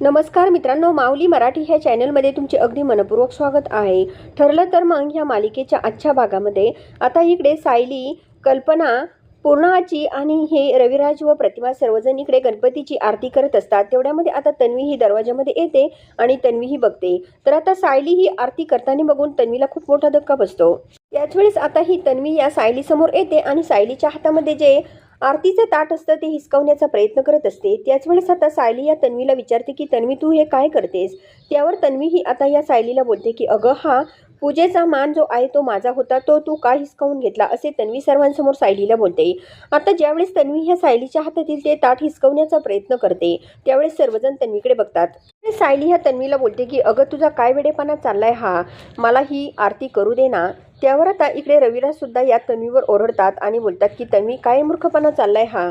नमस्कार मित्रांनो माऊली मराठी ह्या चॅनलमध्ये तुमचे अगदी मनपूर्वक स्वागत आहे. ठरलं तर मग ह्या मालिकेच्या आजच्या भागामध्ये आता इकडे सायली कल्पना पूर्णाची आणि हे रविराज व प्रतिमा सर्वजण इकडे गणपतीची आरती करत असतात. तेवढ्यामध्ये आता तन्वी ही दरवाजामध्ये येते आणि तन्वी ही बघते. तर आता सायली ही आरती करताना बघून तन्वीला खूप मोठा धक्का बसतो. याच वेळेस आता ही तन्वी या सायली समोर येते आणि सायलीच्या हातामध्ये जे आरतीचं ताट असतं ते हिसकावण्याचा प्रयत्न करत असते. त्याच वेळेस आता सायली या तन्वीला विचारते की तन्वी तू हे काय करतेस? त्यावर तन्वी ही आता या सायलीला बोलते की अगं हा पूजेचा मान जो आहे तो माझा होता तो तू का हिसकावून घेतला? असे तन्वी सर्वांसमोर सायलीला बोलते. आता ज्यावेळेस तन्वी ह्या सायलीच्या हातातील ते ताट हिसकवण्याचा प्रयत्न करते त्यावेळेस सर्वजण तन्वीकडे बघतात. सायली ह्या तन्वीला बोलते की अगं तुझा काय वेडेपणा चाललाय हा? मला ही आरती करू दे ना. त्यावर आता इकडे रवीराजसुद्धा या तन्वीवर ओरडतात आणि बोलतात की तन्वी काय मूर्खपणा चाललाय हा?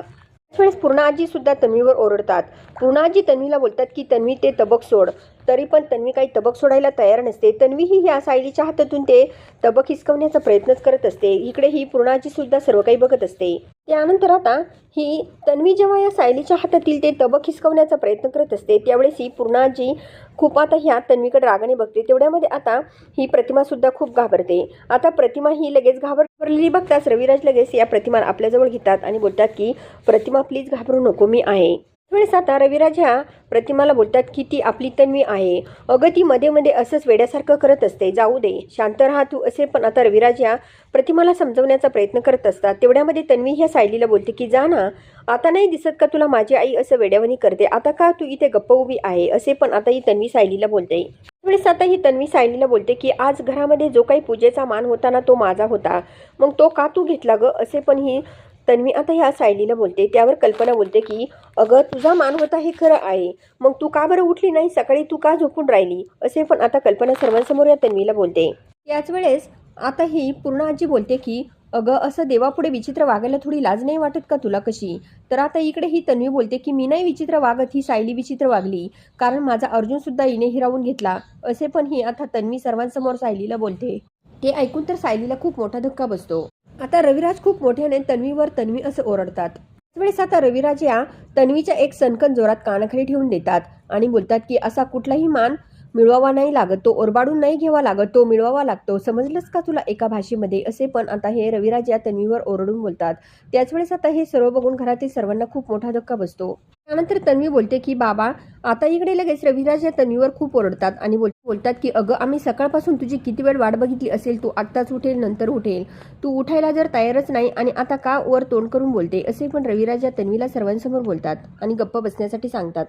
वेळेस पूर्णाजी सुद्धा तन्वीवर ओरडतात. पूर्णाजी तन्वीला बोलतात की तन्वी ते तबक सोड. तरी पण तन्वी काही तबक सोडायला तयार नसते. तन्वी ही ह्या सायलीच्या हातातून ते तबक हिसकवण्याचा प्रयत्नच करत असते. इकडे ही पूर्णाजी सुद्धा सर्व काही बघत असते. त्यानंतर आता ही तन्वी जेव्हा या सायलीच्या हातातील ते तबक हिसकवण्याचा प्रयत्न करत असते त्यावेळेस ही पूर्णाजी खूप आता ह्या तन्वीकडे रागाने बघते तेवढ्यामध्ये आता ही प्रतिमा सुद्धा खूप घाबरते. आता प्रतिमा ही लगेच घाबरलेली बघताच रविराज लगेच या प्रतिमा आपल्याजवळ घेतात आणि बोलतात की प्रतिमा प्लीज घाबरू नको मी आहे. वेळेस आता रविराज ह्या प्रतिमाला बोलतात की ती आपली तन्वी आहे. अगं ती मध्ये मध्ये असंच वेड्यासारखं करत असते. जाऊ दे शांत राहा तू असे. पण आता रविराज ह्या प्रतिमाला समजवण्याचा प्रयत्न करत असतात. तेवढ्यामध्ये तन्वी ह्या सायलीला बोलते की जा ना आता नाही दिसत का तुला माझी आई असं वेड्यावानी करते? आता का तू इथे गप्प उभी आहे? असे पण आता ही तन्वी सायलीला बोलते. त्यावेळेस आता ही तन्वी सायलीला बोलते की आज घरामध्ये जो काही पूजेचा मान होता ना तो माझा होता. मग तो का तू घेतला ग? असे पण ही तन्वी आता ह्या सायलीला बोलते. त्यावर कल्पना बोलते की अगं तुझा मान होता हे खरं आहे. मग तू का बरं उठली नाही? सकाळी तू का झोपून राहिली? असे पण आता कल्पना सर्वांसमोर या तन्वीला बोलते. याच वेळेस आता ही पूर्ण आजी बोलते की अगं असं देवापुढे विचित्र वागायला थोडी लाज नाही वाटत का तुला कशी? तर आता इकडे ही तन्वी बोलते की मी नाही विचित्र वागत ही सायली विचित्र वागली. कारण माझा अर्जुन सुद्धा हिने हिरावून घेतला. असे पण ही आता तन्वी सर्वांसमोर सायलीला बोलते. ते ऐकून तर सायलीला खूप मोठा धक्का बसतो. आता रविराज खूप मोठ्याने तन्वीवर तन्वी असं ओरडतात. त्यावेळेस आता रविराज या तन्वीच्या एक सनकन जोरात कानाखाली ठेवून देतात आणि बोलतात की असा कुठलाही मान मिळवावा नाही लागत तो ओरबाडून नाही घ्यावा लागत तो मिळवावा लागतो. समजलंच का तुला एका भाषेमध्ये? असे पण आता हे रविराज या तन्वीवर ओरडून बोलतात. त्याच वेळेस आता हे सर्व बघून घरातील सर्वांना खूप मोठा धक्का बसतो. त्यानंतर तन्वी बोलते की बाबा आता इकडे लगेच रविराज या तन्वीवर खूप ओरडतात आणि बोल बोलतात की अगं आम्ही सकाळपासून तुझी किती वेळ वाट बघितली असेल तू आत्ताच उठेल नंतर उठेल. तू उठायला जर तयारच नाही आणि आता का वर तोंड करून बोलते? असे पण रविराज या तन्वीला सर्वांसमोर बोलतात आणि गप्प बसण्यासाठी सांगतात.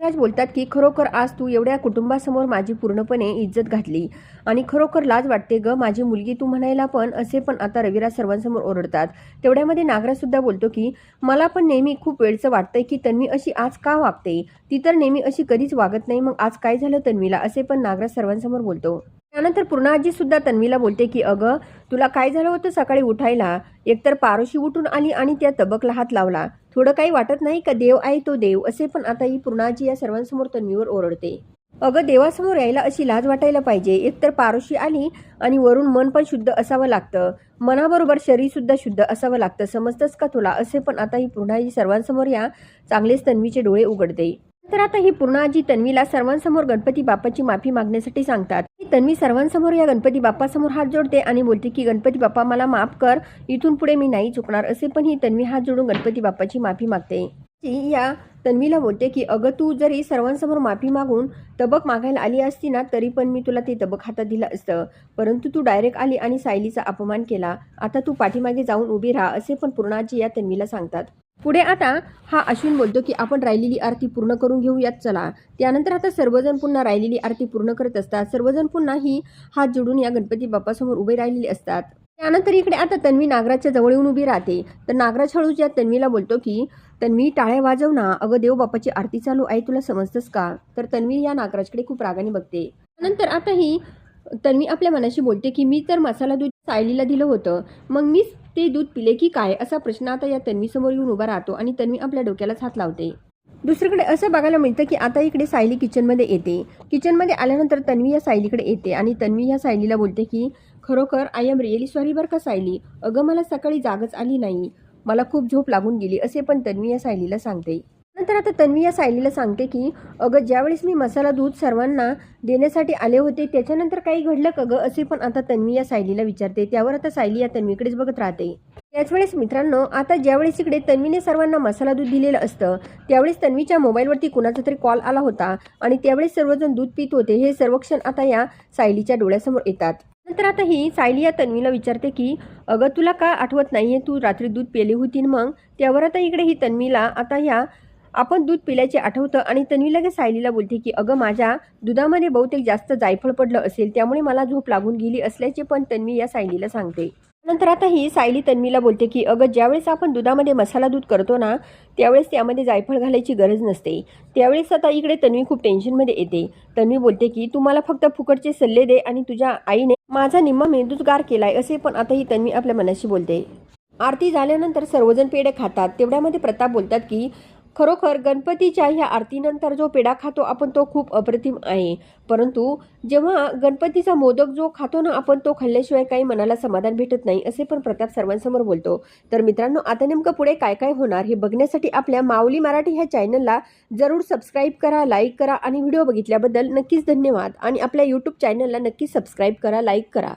राज बोलतात की खरोखर आज तू एवढ्या कुटुंबासमोर माझी पूर्णपणे इज्जत घातली आणि खरोखर लाज वाटते ग. माझी मुलगी तू म्हणायला पण असे पण आता रविराज सर्वांसमोर ओरडतात. तेवढ्यामध्ये नागराज सुद्धा बोलतो की मला पण नेहमी खूप वेळचं वाटतंय की तन्वी अशी आज का वागते? ती तर नेहमी अशी कधीच वागत नाही. मग आज काय झालं तन्वीला? असे पण नागराज सर्वांसमोर बोलतो. त्यानंतर पूर्णाजी सुद्धा तन्वीला बोलते की अगं तुला काय झालं होतं सकाळी उठायला? एकतर पारोशी उठून आली आणि त्या तबकला हात लावला. थोडं काही वाटत नाही का? देव आहे तो देव असे पण आता ही पूर्णाजी या सर्वांसमोर तन्वीवर ओरडते. अगं देवासमोर यायला अशी लाज वाटायला पाहिजे. एकतर पारोशी आली आणि वरून मन पण शुद्ध असावं लागतं. मनाबरोबर शरीर सुद्धा शुद्ध असावं लागतं. समजतंच का तुला? असे पण आता ही पूर्णाजी सर्वांसमोर या चांगलेच तन्वीचे डोळे उघडते. तर आता ही पूर्णाजी तन्वीला सर्वांसमोर गणपती बाप्पाची माफी मागण्यासाठी सांगतात. तन्वी सर्वांसमोर या गणपती बाप्पासमोर हात जोडते आणि बोलते की गणपती बाप्पा मला माफ कर. इथून पुढे मी नाही चुकणार. असे पण ही तन्वी हात जोडून गणपती बाप्पाची माफी मागते. या तन्वीला बोलते की अगं तू जरी सर्वांसमोर माफी मागून तबक मागायला आली असती ना तरी पण मी तुला ते तबक हातात दिलं असतं. परंतु तू डायरेक्ट आली आणि सायलीचा अपमान केला. आता तू पाठीमागे जाऊन उभी राहा असे पण पूर्णाजी या तन्वीला सांगतात. पुढे आता हा अश्विन बोलतो की आपण राहिलेली आरती पूर्ण करून घेऊयात चला. त्यानंतर आता सर्वजण पुन्हा राहिलेली आरती पूर्ण करत असतात. सर्वजण पुन्हा ही हात जोडून या गणपती बाप्पासमोर उभे राहिलेले असतात. त्यानंतर इकडे आता तन्वी नागराजच्या जवळ येऊन उभी राहते. तर नागराज हळू या तन्वीला बोलतो की तन्वी टाळ्या वाजव ना. अगं देवबापाची आरती चालू आहे. तुला समजतंस का? तर तन्वी या नागराजकडे खूप रागाने बघते. नंतर आता ही तन्वी आपल्या मनाशी बोलते की मी तर मसाला दूध सायलीला दिलं होतं. मग मीच ते दूध पिले की काय असा प्रश्न आता या तन्वीसमोर येऊन उभा राहतो आणि तन्वी आपल्या डोक्यालाच हात लावते. दुसरीकडे असं बघायला मिळतं की आता इकडे सायली किचनमध्ये येते. किचनमध्ये आल्यानंतर तन्वी या सायलीकडे येते आणि तन्वी या सायलीला बोलते की खरोखर आय एम रिअली सॉरी बरं का सायली. अगं मला सकाळी जागच आली नाही. मला खूप झोप लागून गेली असे पण तन्वी या सायलीला सांगते. नंतर आता तन्वी या सायलीला सांगते की अगं ज्यावेळेस मी मसाला दूध सर्वांना देण्यासाठी आले होते त्याच्यानंतर काही घडलं का गं असे पण आता तन्वी या सायलीला विचारते. त्यावर आता सायली या तन्वीकडेच बघत राहते. त्याच वेळेस मित्रांनो आता ज्यावेळेस इकडे तन्वीने सर्वांना मसाला दूध दिलेलं असतं त्यावेळेस तन्वीच्या मोबाईलवरती कुणाचा तरी कॉल आला होता आणि त्यावेळेस सर्वजण दूध पित होते हे सर्वक्षण आता या सायलीच्या डोळ्यासमोर येतात. नंतर आता ही सायली या तन्वीला विचारते की अगं तुला का आठवत नाहीये तू रात्री दूध पेली होती मग? त्यावर आता इकडे ही तन्वीला आता ह्या आपण दूध पिल्याचे आठवतं आणि तन्वी लगेच सायलीला बोलते की अगं माझ्या दुधामध्ये बहुतेक जास्त जायफळ पडलं असेल त्यामुळे मला झोप लागून गेली असल्याचे पण तन्वी या सायलीला सांगते. नंतर आता ही सायली तन्वीला बोलते की अगं ज्यावेळेस आपण दुधामध्ये मसाला दूध करतो ना त्यावेळेस त्यामध्ये जायफळ घालायची गरज नसते. त्यावेळेस आता इकडे तन्वी खूप टेन्शनमध्ये येते. तन्वी बोलते की तू मला फक्त फुकटचे सल्ले दे आणि तुझ्या आईने माझा निम्मा मेंदूत गार केलाय असे पण आता ही तन्वी आपल्या मनाशी बोलते. आरती झाल्यानंतर सर्वजण पेढे खातात. तेवढ्यामध्ये प्रताप बोलतात की खरोखर गणपतीच्या ह्या आरतीनंतर जो पेढा खातो आपण तो खूप अप्रतिम आहे. परंतु जेव्हा गणपतीचा मोदक जो खातो ना आपण तो खाल्ल्याशिवाय काही मनाला समाधान भेटत नाही असे पण प्रताप सर्वांसमोर बोलतो. तर मित्रांनो आता नेमकं पुढे काय काय होणार हे बघण्यासाठी आपल्या माऊली मराठी ह्या चॅनलला जरूर सबस्क्राईब करा लाईक करा आणि व्हिडिओ बघितल्याबद्दल नक्कीच धन्यवाद. आणि आपल्या यूट्यूब चॅनलला नक्कीच सबस्क्राईब करा लाईक करा.